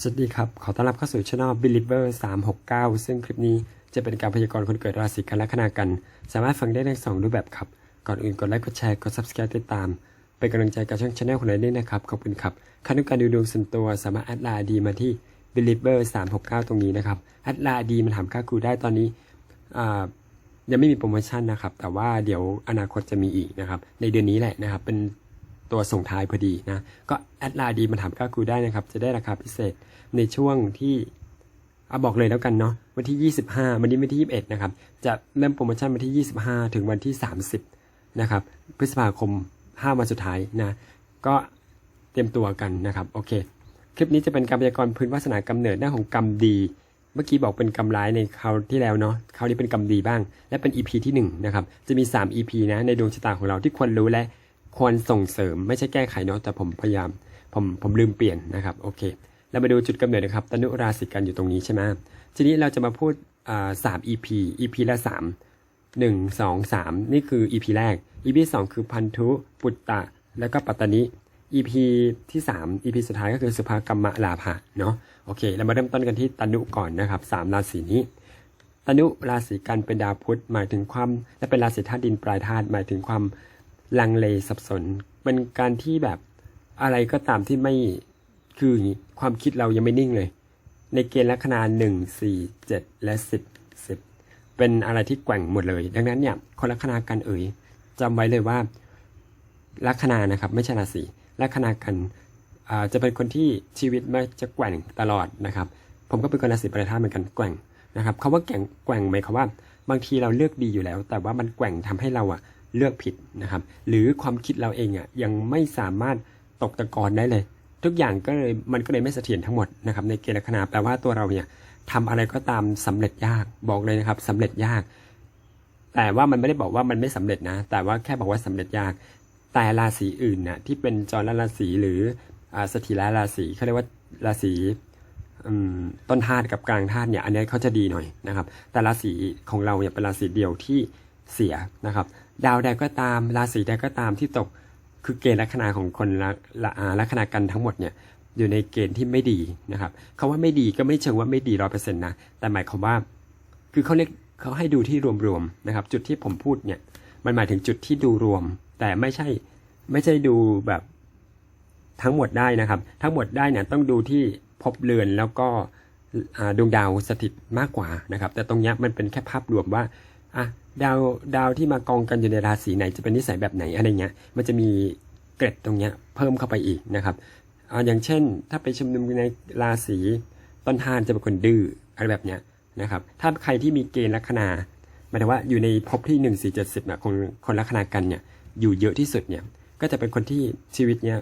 สวัสดีครับ ขอต้อนรับเข้าสู่ช่อง Believer 369 ซึ่งคลิปนี้จะเป็นการพยากรณ์คนเกิดราศีกันและคนากัน สามารถฟังได้ในสองรูปแบบครับ ก่อนอื่นกดไลค์ กดแชร์ กด Subscribe ติดตาม เป็นกำลังใจกับช่องช anel ของเราด้วยนะครับ ขอบคุณครับใครต้องการดูดวงส่วนตัวสามารถแอดไลน์ดีมาที่ Believer 369 ตรงนี้นะครับ แอดไลน์ดีมาถามค่าครูได้ตอนนี้ยังไม่มีโปรโมชั่นนะครับ แต่ว่าเดี๋ยวอนาคตจะมีอีกนะครับ ในเดือนนี้แหละนะครับ เป็น ตัวส่งท้ายพอดีนะ ก็แอดไลน์ดีมาถามก้ากูได้นะครับ จะได้ราคาพิเศษในช่วงที่เอะบอกเลยแล้วกันเนาะวันที่ 25 วันนี้วันที่ 21 นะครับ จะเริ่มโปรโมชั่นวันที่ 25 ถึงวันที่ 30 นะครับ พฤษภาคม 5 วันสุดท้ายนะ ก็เตรียมตัวกันนะครับ โอเค คลิปนี้จะเป็นการพยากรณ์พื้นวาสนากำเนิดหน้าของกรรมดี เมื่อกี้บอกเป็นกรรมร้ายในคราวที่แล้วเนาะ คราวนี้เป็นกรรมดีบ้าง และเป็น EP ที่1นะครับ จะมี 3 EP นะ ในดวงชะตาของเราที่ควรรู้และ ควรส่งเสริมไม่ใช่แก้ไขเนาะแต่ผมพยายามผมผมลืมเปลี่ยนนะครับโอเคแล้วมาดูจุดกำเนิดนะครับตนุราศีกันอยู่ตรงนี้ใช่ไหมทีนี้เราจะมาพูดสาม EP EP ละสามหนึ่งสองสามนี่คือ EP แรก EP สองคือพันธุปุตตะ แล้วก็ปัตตานิ EP ที่3 EP สุดท้ายก็คือสุภากรรมลาภะเนาะโอเค เรามาเริ่มต้นกันที่ตนุก่อนนะครับสามราศีนี้ตนุราศีกันเป็นดาวพุธหมายถึงความและเป็นราศีธาตุดินปลายธาตุหมายถึงความ ลังเลสับสนเป็นการที่แบบอะไรก็ตามที่ไม่คืออย่างนี้ความคิดเรายังไม่นิ่งเลย ในเกณฑ์ลัคนาหนึ่งสี่เจ็ดและสิบสิบเป็นอะไรที่แกว่งหมดเลย ดังนั้นเนี่ยคนลัคนากันเอ่ยจำไว้เลยว่าลัคนานะครับ ไม่ใช่ราศีลัคนากันจะเป็นคนที่ชีวิตไม่จะแกว่งตลอดนะครับ ผมก็เป็นคนราศีปลายธาเหมือนกันแกว่งนะครับคำว่าแกว่งแกว่งหมายความว่า บางทีเราเลือกดีอยู่แล้ว แต่ว่ามันแกว่งทำให้เราอะ เลือกผิดนะครับ หรือความคิดเราเองอะยังไม่สามารถตกตะกอนได้เลย ทุกอย่างก็เลยมันก็เลยไม่เสถียรทั้งหมดนะครับในเกณฑ์ลัคนาแปลว่าตัวเราเนี่ยทำอะไรก็ตามสำเร็จยากบอกเลยนะครับสำเร็จยาก แต่ว่ามันไม่ได้บอกว่ามันไม่สำเร็จนะ แต่ว่าแค่บอกว่าสำเร็จยาก แต่ราศีอื่นน่ะที่เป็นจรราศีหรือสถิราราศีเขาเรียกว่าราศีต้นธาตุกับกลางธาตุเนี่ยอันนี้เขาจะดีหน่อยนะครับ แต่ราศีของเราเนี่ยเป็นราศีเดียวที่เสียนะครับ ดาวใดก็ตาม ราศีใดก็ตามที่ตกคือเกณฑ์ลัคนาของคนละละอาลัคนากันทั้งหมดเนี่ยอยู่ในเกณฑ์ที่ไม่ดีนะครับคาว่าไม่ดีก็ไม่เชิงว่าไม่ดีร้อยเปอร์เซ็นต์นะแต่หมายความว่า คือเขาเรียกเขาให้ดูที่รวมๆนะครับ จุดที่ผมพูดเนี่ย มันหมายถึงจุดที่ดูรวม แต่ไม่ใช่ไม่ใช่ดูแบบทั้งหมดได้นะครับ ทั้งหมดได้เนี่ยต้องดูที่ภพเรือนแล้วก็ดวงดาวสถิตมากกว่านะครับ แต่ตรงนี้มันเป็นแค่ภาพรวมว่า อะดาวดาวที่มากองกันอยู่ในราศีไหนจะเป็นนิสัยแบบไหนอะไรเงี้ย มันจะมีเกร็ดตรงเนี้ยเพิ่มเข้าไปอีกนะครับอ่าอย่างเช่น ถ้าไปชุมนุมในราศีต้นทานจะเป็นคนดื้ออะไรแบบเนี้ยนะครับ ถ้าใครที่มีเกณฑ์ลัคนาหมายถึงว่าอยู่ในภพที่หนึ่งสี่เจ็ดสิบเนี่ยคนคนลัคนากันเนี่ยอยู่เยอะที่สุดเนี่ย ก็จะเป็นคนที่ชีวิตเนี่ย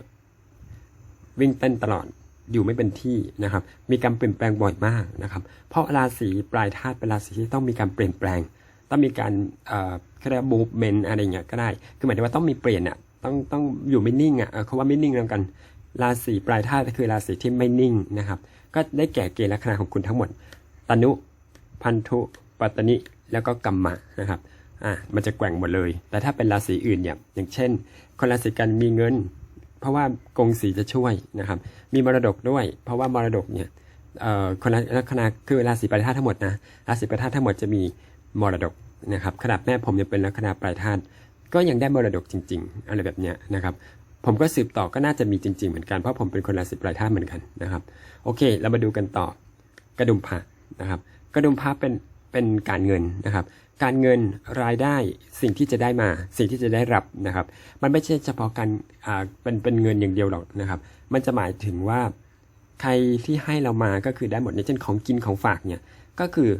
วิ่งเต้นตลอดอยู่ไม่เป็นที่นะครับ มีการเปลี่ยนแปลงบ่อยมากนะครับ เพราะราศีปลายธาตุเป็นราศีที่ต้องมีการเปลี่ยนแปลง ต้องมีการเอ่อเขาเรียกว่า movement อะไรเงี้ยก็ได้ คือหมายถึงว่าต้องมีเปลี่ยนอะต้องต้องอยู่ไม่นิ่งอะเขาว่าไม่นิ่งแล้วกัน ราศีปลายธาตุคือราศีที่ไม่นิ่งนะครับ ก็ได้แก่เกณฑ์ลัคนาของคุณทั้งหมด ตนุ พันธุปัตตนิแล้วก็กัมมะนะครับอ่ามันจะแกว่งหมดเลย แต่ถ้าเป็นราศีอื่นเนี่ยอย่างเช่น คนราศีกันมีเงิน เพราะว่ากงสีจะช่วยนะครับ มีมรดกด้วย เพราะว่ามรดกเนี่ยเอ่อคนลัคนาคือราศีปลายธาตุทั้งหมดนะราศีปลายธาตุทั้งหมดจะมีมรดก นะครับขนาดแม่ผมยังเป็นลัคนาปลายธาตุก็ยังได้มรดกจริง ๆ อะไรแบบเนี้ยนะครับผมก็สืบต่อก็น่าจะมีจริง ๆ เหมือนกันเพราะผมเป็นคนราศีปลายธาตุเหมือนกันนะครับโอเค เรามาดูกันต่อกระดุมพระนะครับกระดุมพระเป็นเป็นการเงินนะครับ การเงินรายได้สิ่งที่จะได้มา สิ่งที่จะได้รับนะครับ มันไม่ใช่เฉพาะการอ่าเป็นเป็นเงินอย่างเดียวหรอกนะครับ มันจะหมายถึงว่าใครที่ให้เรามาก็คือได้หมดในเช่นของกินของฝากเนี่ยก็คือ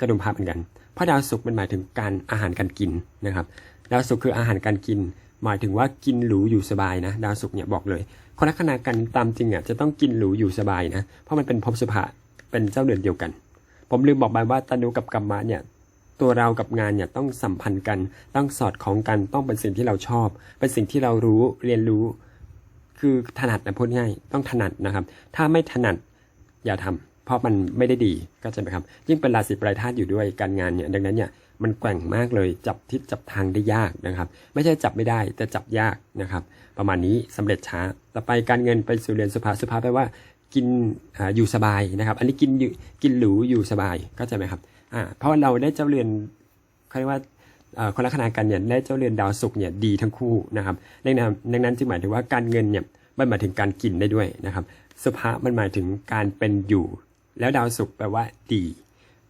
กระดุมพระเหมือนกัน พราะดาวศุกร์มันหมายถึงการอาหารการกินนะครับ ดาวศุกร์คืออาหารการกิน หมายถึงว่ากินหรูอยู่สบายนะ ดาวศุกร์เนี่ยบอกเลยคนลัคนากันตามจริงอะจะต้องกินหรูอยู่สบายนะ เพราะมันเป็นภพสุภะเป็นเจ้าเดือนเดียวกัน ผมลืมบอกไปว่าตนุกับกัมมะเนี่ยตัวเรากับงานเนี่ยต้องสัมพันธ์กันต้องสอดคล้องกันต้องเป็นสิ่งที่เราชอบ เป็นสิ่งที่เรารู้เรียนรู้ คือถนัดนะพูดง่ายต้องถนัดนะครับ ถ้าไม่ถนัดอย่าทำ เพราะมันไม่ได้ดีก็จะไหมครับ ยิ่งเป็นราศีปลายธาตุอยู่ด้วยการงานเนี่ยดังนั้นเนี่ยมันแกว่งมากเลยจับทิศจับทางได้ยากนะครับ ไม่ใช่จับไม่ได้แต่จับยากนะครับ ประมาณนี้สำเร็จช้า ต่อไปการเงินไปสู่เรือนสุภาสุภาแปลว่ากินออยู่สบายนะครับ อันนี้กินอยู่กินหรูอยู่สบายเข้าใจไหมครับอ่าเพราะเราได้เจ้าเรือนเขาเรียกว่าคนละขนาดกันเนี่ยได้เจ้าเรือนดาวศุกร์เนี่ยดีทั้งคู่นะครับดังนั้นดังนั้นจึงหมายถึงว่าการเงินเนี่ยมันหมายถึงการกินได้ด้วยนะครับสุภามันหมายถึงการเป็นอยู่ แล้วดาวศุกร์แปลว่าดี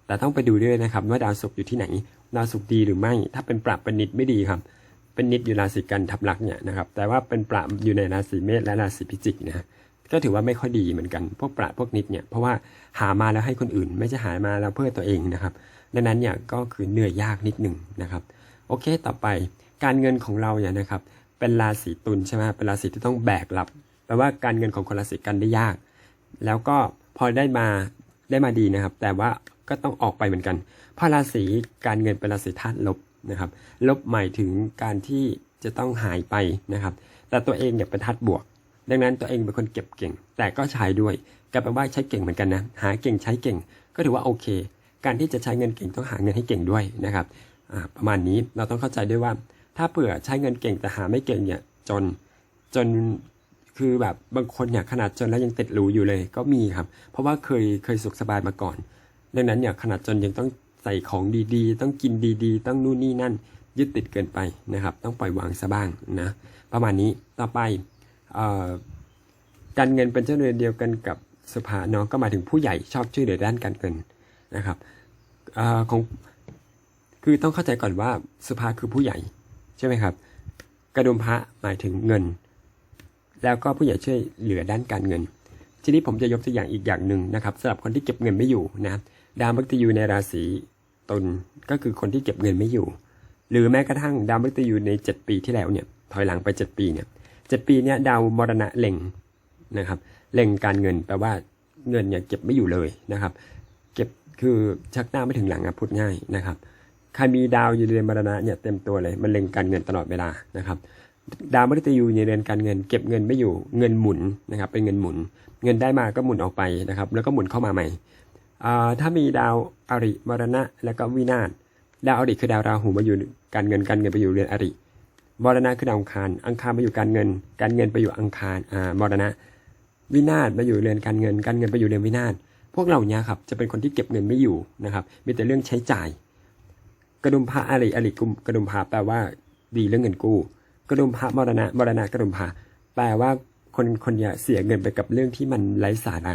แต่ต้องไปดูด้วยนะครับว่าดาวศุกร์อยู่ที่ไหน ดาวศุกร์ดีหรือไม่ ถ้าเป็นปรับเป็นนิดไม่ดีครับ เป็นนิดอยู่ราศีกันทับลักเนี่ยนะครับ แต่ว่าเป็นปรับอยู่ในราศีเมษและราศีพิจิกนะฮะก็ถือว่าไม่ค่อยดีเหมือนกัน พวกปรับพวกนิดเนี่ย เพราะว่าหามาแล้วให้คนอื่น ไม่ใช่หามาแล้วเพื่อตัวเองนะครับ ดังนั้นเนี่ยก็คือเหนื่อยยากนิดหนึ่งนะครับ โอเค ต่อไปการเงินของเราเนี่ยนะครับ เป็นราศีตุลใช่ไหมเป็นราศีที่ต้องแบกรับ แปลว่าการเงินของคนราศีกันได้ยาก แล้วก็พอได้มา ได้มาดีนะครับ แต่ว่าก็ต้องออกไปเหมือนกันพราะราศีการเงินเป็นราศีธาตุลบนะครับ ลบหมายถึงการที่จะต้องหายไปนะครับ แต่ตัวเองเนี่ยเป็นธาตุบวก ดังนั้นตัวเองเป็นคนเก็บเก่ง แต่ก็ใช้ด้วยกลายเป็นว่าใช้เก่งเหมือนกันนะหาเก่งใช้เก่ง ก็ถือว่าโอเค การที่จะใช้เงินเก่งต้องหาเงินให้เก่งด้วยนะครับประมาณนี้เราต้องเข้าใจด้วยว่า ถ้าเผื่อใช้เงินเก่งแต่หาไม่เก่งเนี่ยจนจน คือแบบบางคนเนี่ยขนาดจนแล้วยังติดหรูอยู่เลยก็มีครับ เพราะว่าเคยเคยสุขสบายมาก่อน ดังนั้นเนี่ยขนาดจนยังต้องใส่ของดีๆ ต้องกินดีๆ ต้องนู่นนี่นั่น ยึดติดเกินไปนะครับ ต้องปล่อยวางซะบ้างนะประมาณนี้ต่อไปออการเงินเป็นเจ้าเรือนเดียวกันกับสภาเนาะก็หมายถึงผู้ใหญ่ชอบช่วยเหลือด้านการเงินนะครับออของคือต้องเข้าใจก่อนว่าสภาคือผู้ใหญ่ใช่ไหมครับ กระดุมพระหมายถึงเงิน แล้วก็ผู้ใหญ่ช่วยเหลือด้านการเงิน ทีนี้ผมจะยกตัวอย่างอีกอย่างหนึ่งนะครับสำหรับคนที่เก็บเงินไม่อยู่นะดาวมฤตยูในราศีตุลก็คือคนที่เก็บเงินไม่อยู่ หรือแม้กระทั่งดาวมฤตยูใน 7 ปีที่แล้วเนี่ยถอยหลังไป 7 ปีเนี่ยเปีเนี่ยดาวมรณะเล็งนะครับเล็งการเงินแปลว่าเงินเนี่ยเก็บไม่อยู่เลยนะครับ เก็บคือชักหน้าไม่ถึงหลังอะพูดง่ายนะครับใครมีดาวอยู่ในเรือนมรณะเนี่ยเต็มตัวเลย มันเล็งการเงินตลอดเวลานะครับ ดาวมฤตยูในเรือนการเงิน เก็บเงินไม่อยู่เงินหมุนนะครับเป็นเงินหมุน เงินได้มาก็หมุนออกไปนะครับแล้วก็หมุนเข้ามาใหม่ถ้ามีดาวอริมรณะ แล้วก็วินาศดาวอริคือดาวราหูมาอยู่การเงินการเงินไปอยู่เรือนอริมรณะคือดาวอังคาร อังคารมาอยู่การเงิน การเงินไปอยู่อังคารอ่ามรณะ วินาศมาอยู่เรือนการเงิน การเงินไปอยู่เรือนวินาศพวกเราเนี่ยครับจะเป็นคนที่เก็บเงินไม่อยู่นะครับ มีแต่เรื่องใช้จ่าย กระดุมพระอริอริกุมกระดุมพระแปลว่า ดีเรื่องเงินกู้ กระดุมพระมรณะมรณะกระดุมพระแปลว่าคนคนเนี้ยเสียเงินไปกับเรื่องที่มันไร้สาระ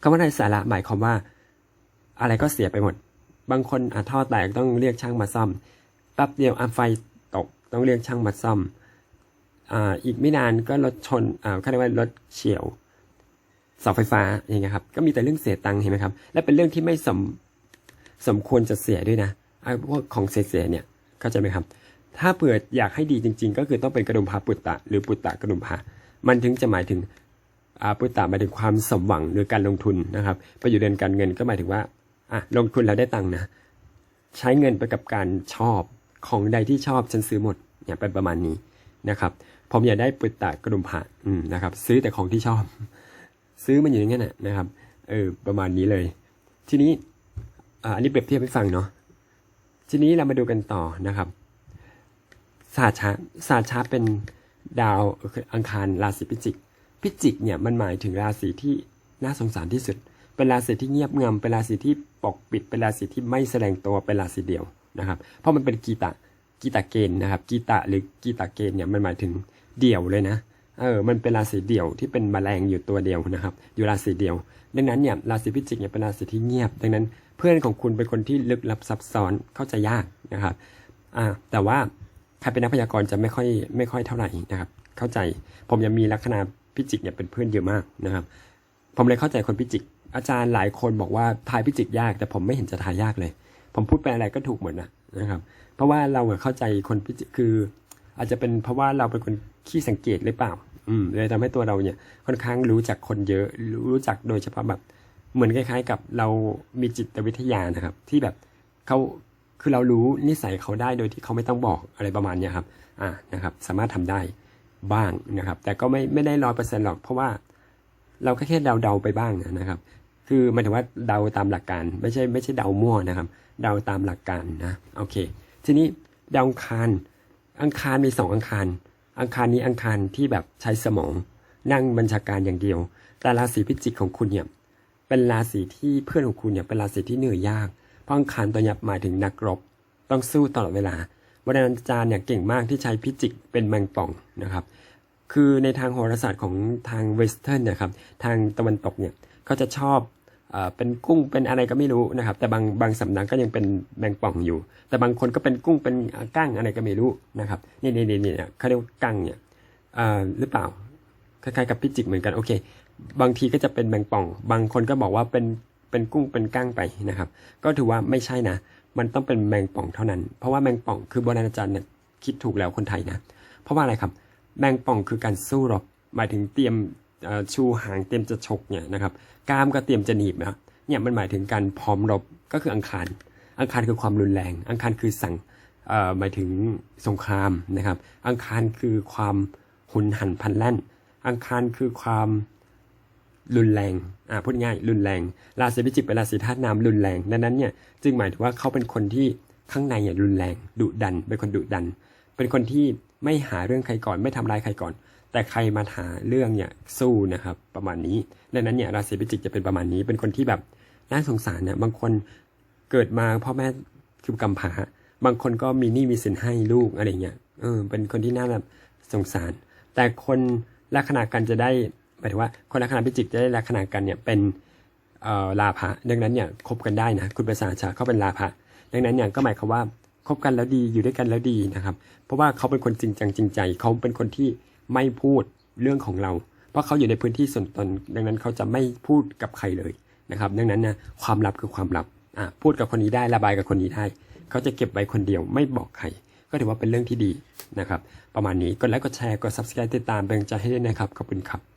คำว่าไร้สาระหมายความว่า อะไรก็เสียไปหมด บางคนอะท่อแตกต้องเรียกช่างมาซ่อมแป๊บเดียวอะไฟตกต้องเรียกช่างมาซ่อมอ่าอีกไม่นานก็รถชนอ่าเขาเรียกว่ารถเฉียวเสาไฟฟ้าอย่างเงี้ยครับ ก็มีแต่เรื่องเสียตังค์เห็นไหมครับ และเป็นเรื่องที่ไม่สมสมควรจะเสียด้วยนะไอ้พวกของเสียๆเนี่ยเข้าใจไหมครับ ถ้าเผื่ออยากให้ดีจริง ๆ ก็คือต้องเป็นกระดุมพาปุตตะ หรือปุตตะกระดุมพามันถึงจะหมายถึงปุตตะหมายถึงความสมหวังหรือการลงทุนนะครับไปอยู่เดือนการเงินก็หมายถึงว่าอะลงทุนแล้วได้ตังค์นะใช้เงินไปกับการชอบของใดที่ชอบฉันซื้อหมดเนี่ยเป็นประมาณนี้นะครับผมอยากได้ปุตตะกระดุมพาอืมนะครับซื้อแต่ของที่ชอบ ซื้อมันอยู่อย่างนั้นนะนะครับเออประมาณนี้เลย ทีนี้อ่าอันนี้เปรียบเทียบให้ฟังเนาะทีนี้เรามาดูกันต่อนะครับ ศาสชาศาสชาเป็นดาวอังคารราศีพิจิก พิจิกเนี่ยมันหมายถึงราศีที่น่าสงสารที่สุด เป็นราศีที่เงียบเงำเป็นราศีที่ปกปิด เป็นราศีที่ไม่แสดงตัว เป็นราศีเดียวนะครับ เพราะมันเป็นกีตะกีตะเกณฑ์นะครับ กีตะหรือกีตะเกณฑ์เนี่ยมันหมายถึงเดี่ยวเลยนะ เออ มันเป็นราศีเดี่ยวที่เป็นแมลงอยู่ตัวเดียวนะครับ อยู่ราศีเดียว ดังนั้นเนี่ยราศีพิจิกเนี่ยเป็นราศีที่เงียบ ดังนั้นเพื่อนของคุณเป็นคนที่ลึกลับซับซ้อนเข้าใจยากนะครับ อ่า แต่ว่า ใครเป็นนักพยากรณ์จะไม่ค่อยไม่ค่อยเท่าไหร่นะครับ เข้าใจผมยังมีลัคนาพิจิกเนี่ยเป็นเพื่อนเยอะมากนะครับ ผมเลยเข้าใจคนพิจิก อาจารย์หลายคนบอกว่าทายพิจิกยาก แต่ผมไม่เห็นจะทายยากเลย ผมพูดไปอะไรก็ถูกหมดนะนะครับ เพราะว่าเราเข้าใจคนพิจิกคือ อาจจะเป็นเพราะว่าเราเป็นคนขี้สังเกตหรือเปล่า อืมเลยทำให้ตัวเราเนี่ยค่อนข้างรู้จักคนเยอะรู้จักโดยเฉพาะแบบเหมือนคล้าย ๆ กับเรามีจิตวิทยานะครับ ที่แบบเขา คือเรารู้นิสัยเขาได้โดยที่เขาไม่ต้องบอกอะไรประมาณนี้ครับอ่านะครับสามารถทำได้บ้างนะครับ แต่ก็ไม่ไม่ได้ร้อยเปอร์เซ็นต์หรอก เพราะว่าเราก็แค่เดาๆไปบ้างนะครับ คือหมายถึงว่าเดาตามหลักการ ไม่ใช่ไม่ใช่เดามั่วนะครับ เดาตามหลักการนะโอเค ทีนี้ดาวอังคารอังคารมีสองอังคาร อังคารนี้อังคารที่แบบใช้สมอง นั่งบัญชาการอย่างเดียว แต่ราศีพิจิกของคุณเนี่ยเป็นราศีที่เพื่อนของคุณเนี่ยเป็นราศีที่เหนื่อยยาก เพราะอังคารตัวเนี้ยหมายถึงนักรบ ต้องสู้ตลอดเวลาวันอาจารย์เนี่ยเก่งมากที่ใช้พิจิกเป็นแมงป่องนะครับคือในทางโหราศาสตร์ของทางเวสเทิร์นเนะครับทางตะวันตกเนี่ยเขาจะชอบเป็นกุ้งเป็นอะไรก็ไม่รู้นะครับ แต่บางบางสำนักก็ยังเป็นแมงป่องอยู่ แต่บางคนก็เป็นกุ้งเป็นกั้งอะไรก็ไม่รู้นะครับนี่นี่นี่เนี่ยเขาเรียกว่ากั้งเนี่ยหรือเปล่าคล้ายๆกับพิจิกเหมือนกันโอเค บางทีก็จะเป็นแมงป่อง บางคนก็บอกว่าเป็น เป็นกุ้งเป็นกั้งไปนะครับ ก็ถือว่าไม่ใช่นะ มันต้องเป็นแมงป่องเท่านั้น เพราะว่าแมงป่องคือโบราณอาจารย์เนี่ยคิดถูกแล้วคนไทยนะ เพราะว่าอะไรครับ แมงป่องคือการสู้รบหมายถึงเตรียมชูหางเตรียมจะฉกเนี่ยนะครับกามก็เตรียมจะหนีบนะเนี่ยมันหมายถึงการพร้อมรบก็คืออังคารอังคารคือความรุนแรง อังคารคือสั่งหมายถึงสงครามนะครับ อังคารคือความหุนหันพันแล่น อังคารคือความ รุนแรง อ่าพูดง่ายรุนแรง ราศีพิจิกเป็นราศีธาตุน้ำรุนแรงดังนั้นเนี่ยจึงหมายถึงว่าเขาเป็นคนที่ข้างในเนี่ยรุนแรงดุดัน เป็นคนดุดัน เป็นคนที่ไม่หาเรื่องใครก่อน ไม่ทำร้ายใครก่อน แต่ใครมาหาเรื่องเนี่ยสู้นะครับ ประมาณนี้ดังนั้นเนี่ยราศีพิจิกจะเป็นประมาณนี้ เป็นคนที่แบบน่าสงสารเนี่ยบางคนเกิดมาพ่อแม่คือกำพร้าบางคนก็มีหนี้มีสินให้ลูกอะไรเงี้ยเออเป็นคนที่น่าแบบสงสาร แต่คนลัคนากันจะได้ หมายถึงว่าคนลัคนาพิจิกจะได้ลัคนากันเนี่ยเป็นลาภะดังนั้นเนี่ยคบกันได้นะคุณภาษาชาเขาเป็นลาภะดังนั้นเนี่ยก็หมายความว่าคบกันแล้วดีอยู่ด้วยกันแล้วดีนะครับ เพราะว่าเขาเป็นคนจริงจังจริงใจ เขาเป็นคนที่ไม่พูดเรื่องของเรา เพราะเขาอยู่ในพื้นที่ส่วนตน ดังนั้นเขาจะไม่พูดกับใครเลยนะครับ ดังนั้นนะความลับคือความลับอะพูดกับคนนี้ได้ระบายกับคนนี้ได้ เขาจะเก็บไว้คนเดียวไม่บอกใคร ก็ถือว่าเป็นเรื่องที่ดีนะครับ ประมาณนี้กดไลค์กดแชร์กด subscribe ติดตามเป็นใจให้ด้วยนะครับขอบคุณครับ